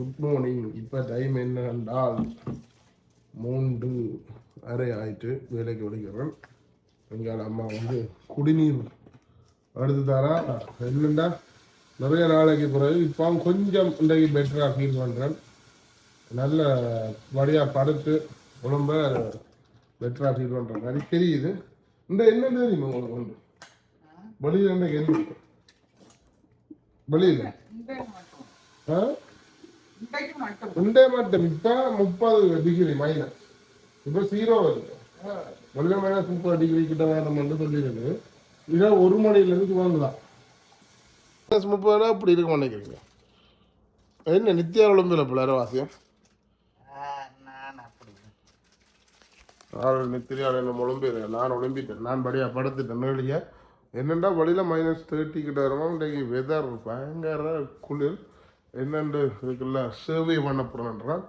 Good morning. இப்போ time என்ன என்றால் மூன்று அரை ஆயிட்டு வேலைக்கு விடுகிறேன் எங்கள் அம்மா வந்து குடிநீர் எடுத்து தரா. என்னண்டா? நிறைய நாளைக்கு பிறகு இப்போ கொஞ்சம் இன்றைக்கு பெட்டராக ஃபீல் பண்ணுறேன் நல்ல வழியாக படுத்து உடம்ப பெட்டராக ஃபீல் பண்ணுற மாதிரி தெரியுது. இந்த என்ன தெரியுமா உங்களுக்கு வந்து? வெளியில் என்ன? வெளியில். ஆ? உண்டே மட்டும். இப்ப முப்பது டிகிரி மைனஸ் இப்ப ஜீரோ வருது. வெள்ள மைனஸ் முப்பது டிகிரி கிட்ட வேணும்னு சொல்லியிருக்கு. இதை ஒரு மணில இருந்து துவங்கலாம் மைனஸ் முப்பதுனா அப்படி இருக்க மாட்டேங்கிறீங்க. என்ன நித்தியா விளம்பில் பிள்ளைற வாசியம் நான் நித்திரியால் என்ன உழம்பிடு நான் உழம்பிட்டேன் நான் படியா படுத்துட்டேன். வெளியே என்னண்டா வழியில் மைனஸ் தேர்ட்டி கிட்ட வரும் இன்றைக்கு வெதர் பயங்கர குளிர். என்னென்று இதுக்குள்ள சர்வே பண்ண போகிறேன்றான்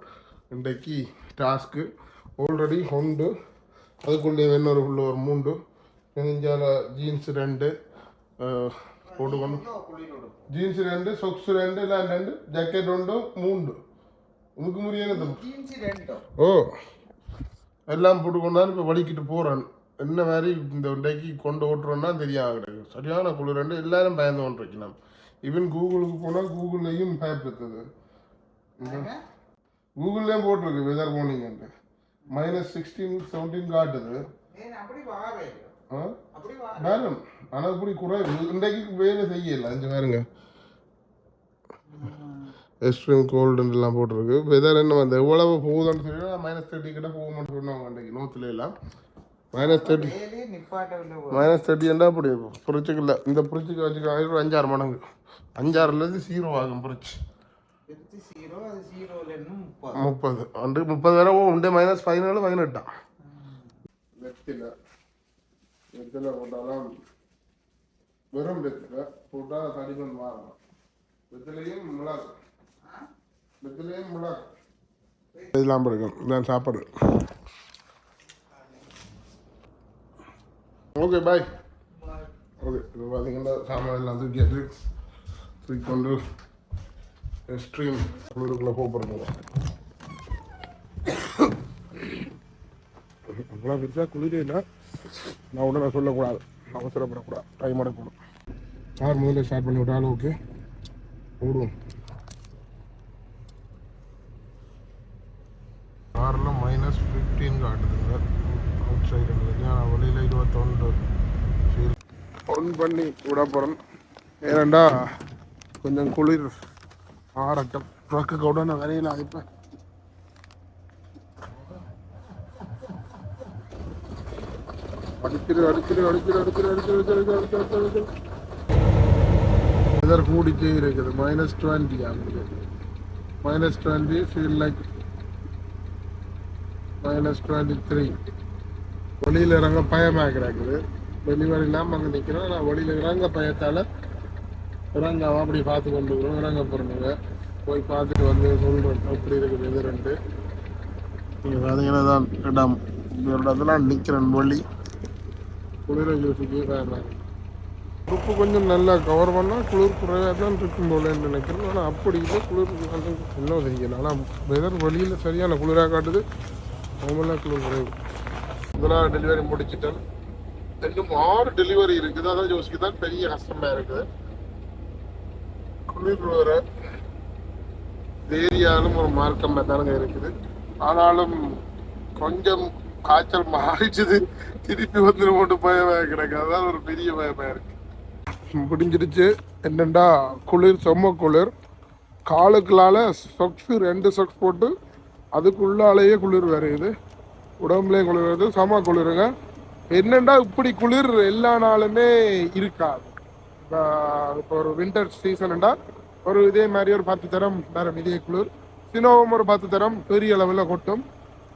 இன்றைக்கு டாஸ்க்கு ஆல்ரெடி உண்டு. அதுக்குள்ளே இன்னொரு உள்ள ஒரு மூண்டு நெஞ்சால ஜீன்ஸ் ரெண்டு அஹ், போட்டுக்கொண்டு. ஜீன்ஸ் ரெண்டு சொக்ஸ் ரெண்டு எல்லாம் ரெண்டு ஜாக்கெட் உண்டு மூண்டு உனக்கு முடியாது ஓ எல்லாம் போட்டு கொண்டாந்து இப்போ வலிக்கிட்டு போகிறேன் என்ன மாதிரி இந்த இன்றைக்கு கொண்டு ஓட்டுறோன்னா கிடக்கு. சரியான குளிரண்டு எல்லாரும் பயந்து கொண்டு வைக்கணும் ஈவன் கூகுளுக்கு போனால் கூகுள்லேயும் பயப்படுத்துது கூகுள்லேயும் போட்டிருக்கு வெதர் போனீங்கன்ட்டு மைனஸ் சிக்ஸ்டீன் செவன்டீன் காட்டுது. அப்படி அப்படி வேணும். ஆனால் இப்படி குறைவு. இன்றைக்கு வேலை செய்யல. அஞ்சு பாருங்க. எக்ஸ்ட்ரீம் கோல்டுலாம் போட்டிருக்கு. வெதர் என்ன வந்து எவ்வளவு போகுதுன்னு சொல்லி மைனஸ் தேர்ட்டி கிட்ட போக மாட்டேன் சொன்னாங்க அன்றைக்கு நோத்துல எல்லாம். மைனஸ் தேர்ட்டி மைனஸ் தேர்ட்டி என்றா அப்படி புரிச்சுக்கல இந்த புரிச்சுக்கு வச்சுக்க அஞ்சாறு மடங்கு. அஞ்சாறுலேருந்து ஜீரோ ஆகும் புரிச்சு முப்பது. முப்பது. அன்று முப்பது வரை உண்டே மைனஸ் பதினேழு பதினெட்டாம் வெத்தில வெத்தில போட்டாலும் வெறும் வெத்தில போட்டால் தடிமன் மாறணும். வெத்திலையும் மிளகு. வெத்திலையும் மிளகு. இதெல்லாம் பிடிக்கும் இதான் சாப்பாடு. ஓகே பாய் ஓகே இப்போ பார்த்தீங்கன்னா சாமான் எல்லாம் தூக்கியாச்சு தூக்கி கொண்டு ஸ்ட்ரீம் குளிருக்குள்ளே போகிறோம் அவ்வளோ பெருசாக குளிரே இல்லை நான் உடனே சொல்லக்கூடாது அவசரப்படக்கூடாது டைம் எடுக்கணும் சார் முதல்ல ஸ்டார்ட் பண்ணி விட்டாலும் ஓகே ஓடுவோம் ஒன் பண்ணி விட போகிறேன் ஏனண்டா கொஞ்சம் குளிர் ஆறட்டும் ட்ரக்கு கூட நான் வரையில இப்போ அடிக்கிறது அடிக்கிறது அடிக்கிறது அடிக்கிறது அடிக்கிறது அடிக்கிறது அடிக்கிறது அடிக்கிறது வெதர் கூடிட்டே இருக்குது. மைனஸ் டுவெண்ட்டி ஆகுது minus twenty feel like minus twenty three வெளியில் இறங்க பயமாக கிடக்குது டெலிவரி இல்லாமல் அங்கே நிற்கிறோம் நான் வெளியில் இறங்க பயத்தால் இறங்க அப்படி பார்த்து கொண்டு இருக்கிறோம். இறங்க போகிறோங்க போய் பார்த்துட்டு வந்து சொல்கிறேன் எப்படி இருக்குது எதிரண்டு நீங்கள் பார்த்தீங்கன்னா தான் இடம்? இடத்துல நிற்கிறேன் வழி. குளிர ஜூஸுக்கு வேறு உப்பு கொஞ்சம் நல்லா கவர் பண்ணால் குளிர் குறைவாக தான் இருக்கும் போலன்னு நினைக்கிறேன். ஆனால் அப்படி இல்லை குளிர் இன்னும் தெரியல ஆனால் வெதர் வெளியில் சரியான குளிராக காட்டுது. அவங்களாம் குளிர் குறைவு. இதெல்லாம் டெலிவரி முடிச்சிட்டேன் இன்னும் ஆறு டெலிவரி இருக்குது. அதான் யோசிக்க தான் பெரிய கஷ்டமாக இருக்குது. குளிர் வர ஏரியாலும் ஒரு மார்க்கம் தானுங்க இருக்குது. ஆனாலும் கொஞ்சம் காய்ச்சல் மாறிச்சது திருப்பி வந்துடும் போட்டு பயமாக கிடக்கு. அதான் ஒரு பெரிய பயமாக இருக்கு. முடிஞ்சிருச்சு என்னெண்டா? குளிர் செம்ம குளிர். காலுக்குள்ளால சொக்ஸ் ரெண்டு சொக்ஸ் போட்டு அதுக்குள்ளாலேயே குளிர் வருது உடம்புலேயும் குளிர் வருது. செம குளிருங்க. என்னண்டா இப்படி குளிர்? எல்லா நாளுமே இருக்காது இப்போ இப்போ ஒரு வின்டர் சீசன்டா ஒரு இதே மாதிரி ஒரு பத்து தரம் வேற இதே குளிர். சினோவும் ஒரு பத்து தரம் பெரிய அளவில் கொட்டும்.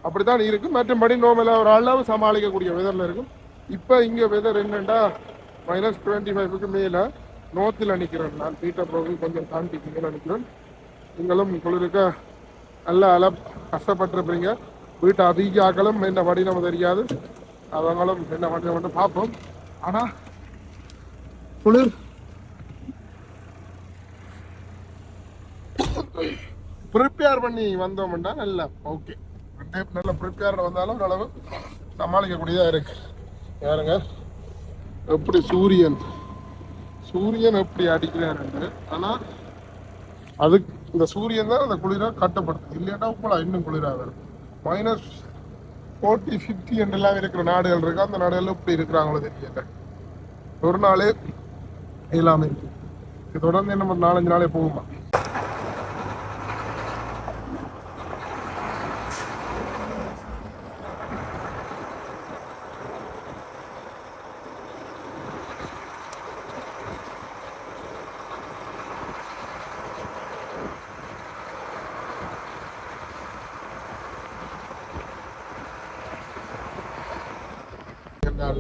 அப்படித்தான் இருக்கும் மற்றபடி நோமலாக ஒரு அளவு சமாளிக்கக்கூடிய வெதரில் இருக்கும். இப்போ இங்கே வெதர் என்னண்டா? மைனஸ் டுவெண்ட்டி ஃபைவ்க்கு மேலே நோத்தில் நிற்கிறேன் நான் பீட்டர் ப்ரோவில் கொஞ்சம் தாண்டி மேலே நிற்கிறேன் நீங்களும் குளிருக்க நல்ல அள கஷ்டப்பட்டிருப்பீங்க. வீட்டை அதிக அகலம் என்ன படி நம்ம தெரியாது. அவங்களும் என்ன பண்ண மட்டும் பார்ப்போம். ஆனால் குளிர். ப்ரிப்பேர் பண்ணி வந்தோம்னா நல்ல ஓகே நல்ல ப்ரிப்பேர் வந்தாலும் அளவு சமாளிக்கக்கூடியதாக இருக்கு. யாருங்க எப்படி சூரியன் சூரியன் எப்படி அடிக்கிறாரு ஆனால் அதுக்கு இந்த சூரியன் தான் அந்த குளிரை கட்டப்படுது இல்லையாட்டா போல இன்னும் குளிராக மைனஸ் ஃபோர்ட்டி ஃபிஃப்டி என்றெல்லாம் இருக்கிற நாடுகள் இருக்கு? அந்த நாடுகள் இப்படி இருக்கிறாங்களோ தெரியல. ஒரு நாளே எல்லாமே இருக்கு. தொடர்ந்து என்ன நாலஞ்சு நாளே போகுமா?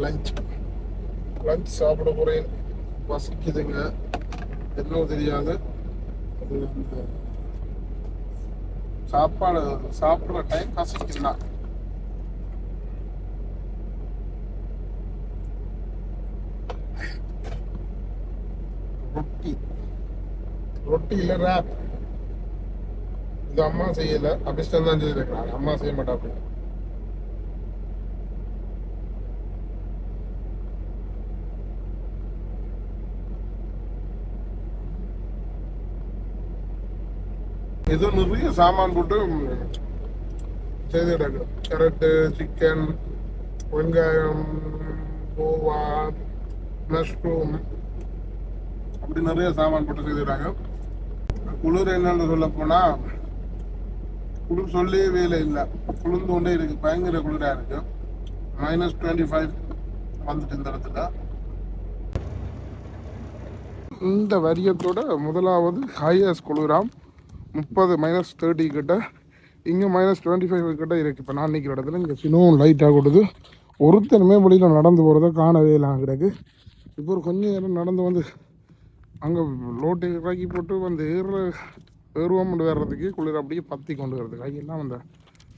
லஞ்ச் லஞ்ச் சாப்பிட போகிறேன் வசிக்குதுங்க என்ன தெரியாது அது அந்த சாப்பாடு சாப்பிட்ற டைம் பசிக்குதுண்ணா ரொட்டி. ரொட்டி இல்லை ரேப் இது அம்மா செய்யல. அபிஷ்டம் தான் செய்திருக்கிறாங்க. அம்மா செய்ய மாட்டா அப்படின்னு ஏதோ நிறைய சாமான் போட்டு செய்து கிடக்கும் கேரட்டு சிக்கன் வெங்காயம் கோவா மஷ்ரூம் அப்படி நிறைய சாமான் போட்டு செய்துடுறாங்க குளிர் என்னன்னு சொல்ல போனால் குளிர் சொல்லவே வேலை இல்லை குளிர்ந்து கொண்டே இருக்குது பயங்கர குளிராக இருக்குது மைனஸ் டுவெண்ட்டி ஃபைவ் வந்துட்டு இந்த இடத்துல. இந்த வரியத்தோட முதலாவது ஹையஸ்ட் குளிராம். முப்பது மைனஸ் தேர்ட்டி கிட்ட இங்கே மைனஸ் டுவெண்ட்டி ஃபைவ் கிட்ட இருக்குது இப்போ நான் நிற்கிற இடத்துல இங்கே சின்னவும் லைட்டாக கொடுது. ஒருத்தருமே வெளியில் நடந்து போகிறத காணவே இல்லை கிடக்கு. இப்போ ஒரு கொஞ்ச நேரம் நடந்து வந்து அங்கே லோட்டு இறக்கி போட்டு வந்து ஏற ஏறுவோம் வர்றதுக்கு குளிர் அப்படியே பற்றி கொண்டு வர்றது கையெல்லாம் அந்த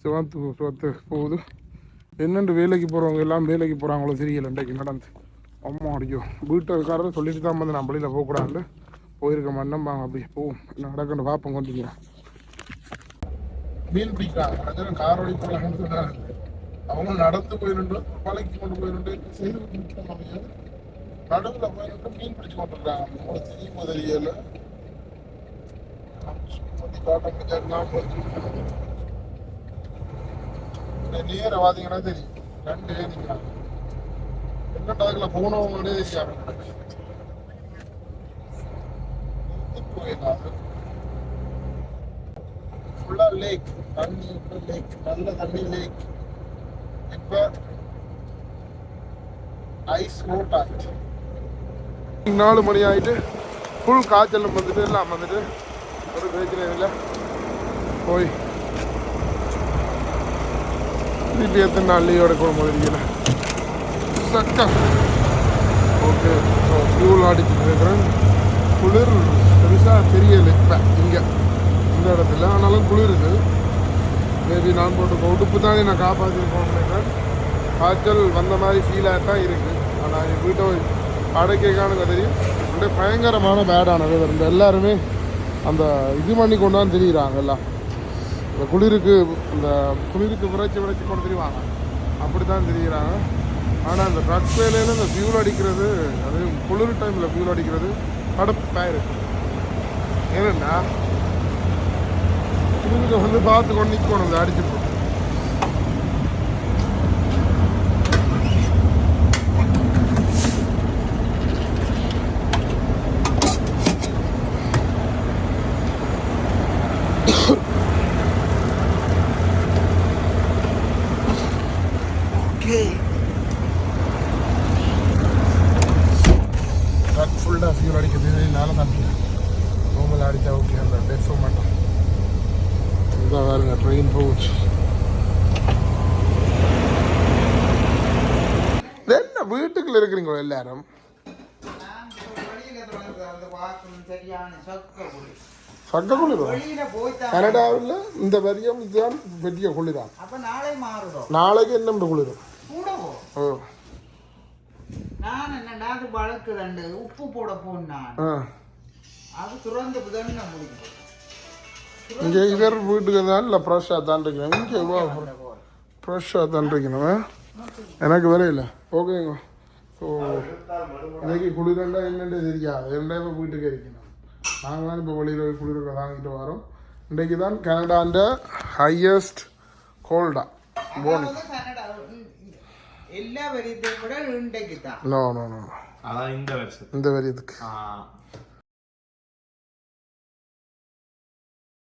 சிவத்து சிவத்து போகுது. என்னென்று வேலைக்கு போகிறவங்க எல்லாம் வேலைக்கு போகிறாங்களோ தெரியல இன்றைக்கு நடந்து. அம்மா அடிக்கும். வீட்டுக்காரர் சொல்லிட்டு தான் வந்து நான் வெளியில் போகக்கூடாது போயிருக்க மண்ணம்பாங்க அப்படி போவோம். நடக்கணும் பார்ப்போம் கொஞ்சம். மீன் பிடிக்கிறாங்க. காரோடி போகலான்னு ஓடி அவங்க நடந்து போயிருந்து பழக்கி கொண்டு போயிருந்து செய்து நிற்கிறாங்க நடுவில் போயிருந்து மீன் பிடிச்சு கொண்டுருக்காங்க இருக்காங்க உங்களுக்கு தெரியுமோ நேர பார்த்தீங்கன்னா தெரியும். ரெண்டு ஏறிக்கிறாங்க என்னடா அதுக்குள்ள போனவங்களே தெரியாது போயிடலாம் ஃபுல்லா லேக் தண்ணி லேக் நல்ல தண்ணி லேக் இப்ப ஐஸ் மூட் ஆச்சு நாலு மணி ஆயிட்டு ஃபுல் காய்ச்சல் வந்துட்டு எல்லாம் வந்துட்டு ஒரு பிரச்சனை இல்லை. போய் வீட்டு எத்தனை நாள் லீவ் எடுக்கணும் முதல்ல சக்கம் ஓகே ஸோ ஃபியூல் அடிச்சுட்டு இருக்கிறேன். குளிர் பெருசாக தெரியல. இப்போ இங்கே இந்த இடத்துல. ஆனாலும் குளிருது. மேபி நான் போட்டு உடுப்பு தானே நான் காப்பாற்றிருக்கோம் காய்ச்சல் வந்த மாதிரி ஃபீலாக தான் இருக்குது ஆனால் என் வீட்டை அடைக்க தெரியும். அப்படியே பயங்கரமான பேடான இந்த எல்லாருமே அந்த இது பண்ணி கொண்டாந்து தெரியுறாங்க எல்லாம். இந்த குளிருக்கு இந்த குளிருக்கு விரைச்சி விரைச்சி கொண்டு தெரியுவாங்க அப்படி தான் தெரியுறாங்க. ஆனால் இந்த ட்ரக்ஸ் வேலையில் இந்த ஃபியூல் அடிக்கிறது அது குளிர் டைமில் ஃபியூல் அடிக்கிறது கடுப்பாக இருக்கு ஏன்னா குளிருக்கு வந்து பார்த்து கொண்டு நிற்கணும் இந்த அடிச்சுட்டு ட்ரக் ஃபுல்லாக ஃபியூல் அடிக்கிறது இதனால தம்பி ரூமில் அடித்தா ஓகே அந்த டெஃப் மட்டும் இதாக பாருங்க ட்ரெயின் போச்சு என்ன வீட்டுக்குள்ள இருக்கிறீங்களோ எல்லாரும்? சொக்க குளி. சக்க குளிரும் வெளியில போய்தான் கனடாவில் இந்த வரியம் இதுதான் பெரிய குளிரான் அப்ப நாளை மாறுடும் நாளைக்கு என்ன குளிரும் நான் என்னடா அது வழக்கு ரெண்டு உப்பு போட போனான். ஆ. அது துறந்து புதன்னு முடியும் இங்கே இவர் வீட்டுக்கு தான் இல்லை ஃப்ரெஷ்ஷாக தான் இருக்கணும் இங்கே வா ஃப்ரெஷ்ஷாக தான் இருக்கணும் எனக்கு வரையில ஓகேங்க ஸோ இன்னைக்கு குளிரண்டா என்னென்னு தெரியாது ரெண்டே இப்போ வீட்டுக்கு இருக்கணும் நாங்கள் தான் இப்போ வெளியில் குளிர வாங்கிட்டு வரோம். இன்றைக்கு தான் கனடாண்ட ஹையஸ்ட் கோல்டா அதாவது கனடா ம், எல்லா வரியத்தையும் கூட இன்றைக்கு தான். நோ நோ நோ அதான் இந்த வருஷம். இந்த வரியதுக்கு ஆ.